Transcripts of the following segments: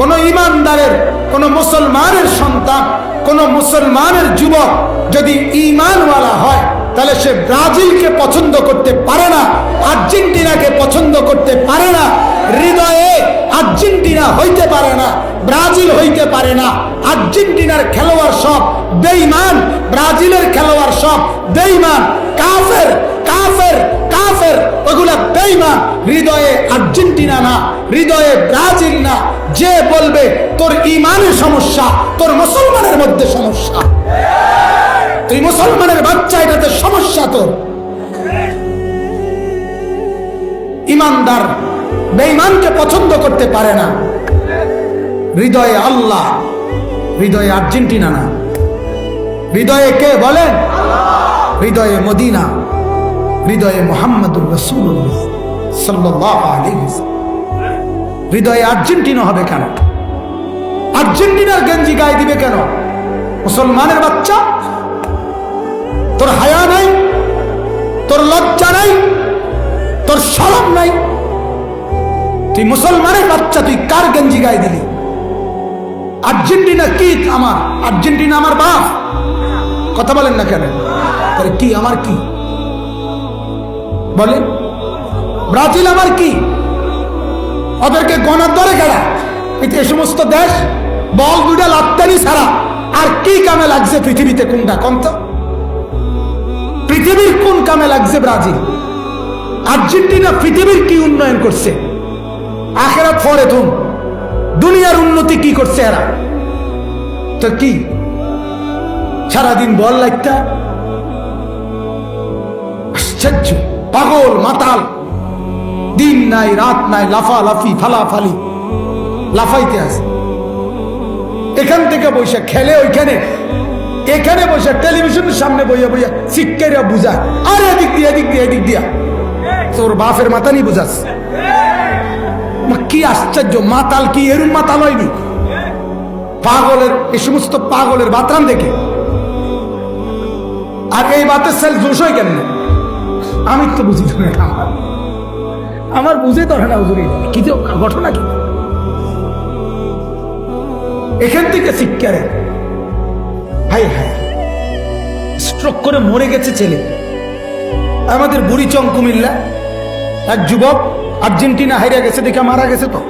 কোন ইমানদারের, কোন মুসলমানের সন্তান, কোন মুসলমানের যুবক যদি ইমানওয়ালা হয়, তাহলে সে ব্রাজিলকে পছন্দ করতে পারে না, আর্জেন্টিনাকে পছন্দ করতে পারে না, হৃদয়ে আর্জেন্টিনা হইতে পারে না, ব্রাজিল হইতে পারে না, আর্জেন্টিনার খেলোয়াড় সব বেঈমান, ব্রাজিলের খেলোয়াড় সব বেঈমান, কাফের কাফের কাফের, ওগুলা বেঈমান, হৃদয়ে আর্জেন্টিনা না, হৃদয়ে ব্রাজিল না, যে বলবে, তোর ইমানের সমস্যা, তোর মুসলমানের মধ্যে সমস্যা। তুই মুসলমানের বাচ্চা, এটাতে সমস্যা তোর। ইমানদার বেঈমানকে পছন্দ করতে পারে না। হৃদয়ে আল্লাহ, হৃদয়ে আর্জেন্টিনা না। হৃদয়ে কে হৃদয়ে মদিনা, হৃদয়ে মোহাম্মদুর সাল্লাহ হৃদয়ে আর্জেন্টিনা হবে কেন? আর্জেন্টিনার গেঞ্জি গায়ে দিবে কেন? মুসলমানের বাচ্চা? তোর হায়া নাই? তোর লজ্জা নাই? তোর সরম নাই? তুই মুসলমানের বাচ্চা, তুই কার গেঞ্জি গায়ে দিলি? আর্জেন্টিনা কি আমার? আর্জেন্টিনা আমার বাপ? কথা বলেন না কেন? তাহলে কি আমার কি? বলেন। ব্রাজিল আমার কি? ওদেরকে গণার দরে গেলা। এ সমস্ত দেশ, বল দুটা লাত্তানি ছাড়া আর কি কামে লাগছে পৃথিবীতে কোনটা? কম তো? পৃথিবীর কোন কামে লাগছে ব্রাজিল? আর্জেন্টিনা পৃথিবীর কি উন্নয়ন করছে? আখেরাত ফরে তুম দুনিয়ার উন্নতি কি করছে এরা? তো কি? সারাদিন বল লাগতা? আশ্চর্য। পাগল, মাতাল। দিন নাই, রাত নাই লাফা লাফি ফালাফালি, লাফাইতে আছে। এখান থেকে বসে খেলে ওইখানে, এখানে বসে টেলিভিশনের সামনে বইয়া বইয়া শিক্ষারা বুঝা আর এদিক দিয়া এদিক দিয়া এদিক দিয়া। তোর বাপের মাথা নি বুঝাস। কি আশ্চর্য, মাতাল কি? এরম মাতাল হয়নি। পাগলের এই সমস্ত পাগলের বাতরান দেখে। আর এই বাতের সেল দোষ হয় কেন আমি তো বুঝি না। আমার বুঝে তো না হুজুরি। কি তো ঘটনা কি? এখান থেকে শিক্ষা রে। হাই হাই স্ট্রোক করে মরে গেছে ছেলে। আমাদের বুড়ি বুড়িচং কুমিল্লা এক যুবক আর্জেন্টিনা হাইরা গেছে দেখে মারা গেছে তো।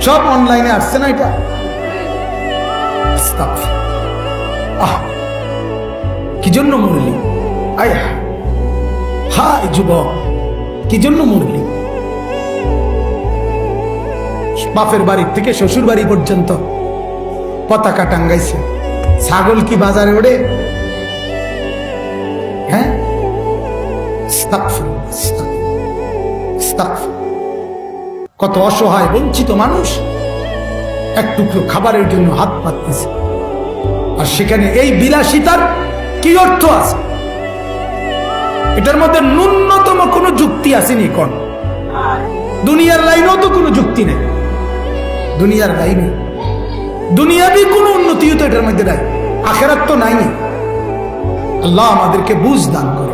সব অনলাইনে আসছে না এটা। কি জন্য মরলি? আয়। হায় যুবক। কি জন্য মরলি? বাপের বাড়ি থেকে শ্বশুর বাড়ি পর্যন্ত পতাকা টাঙ্গাইছে। ছাগল কি বাজারে ওড়ে? হ্যাঁ। কত অসহায় বঞ্চিত মানুষ এক টুকরো খাবারের জন্য হাত পাততেছে। আর সেখানে এই বিলাসিতার কি অর্থ আছে? এটার মধ্যে ন্যূনতম কোনো যুক্তি আসেনি কোন। দুনিয়ার লাইনেও তো কোনো যুক্তি নেই। দুনিয়ার লাইনে। দুনিয়াবি কোনো উন্নতিও তো এটার মধ্যে নাই। আখেরাত তো নাই আল্লাহ আমাদেরকে বুঝ দান করে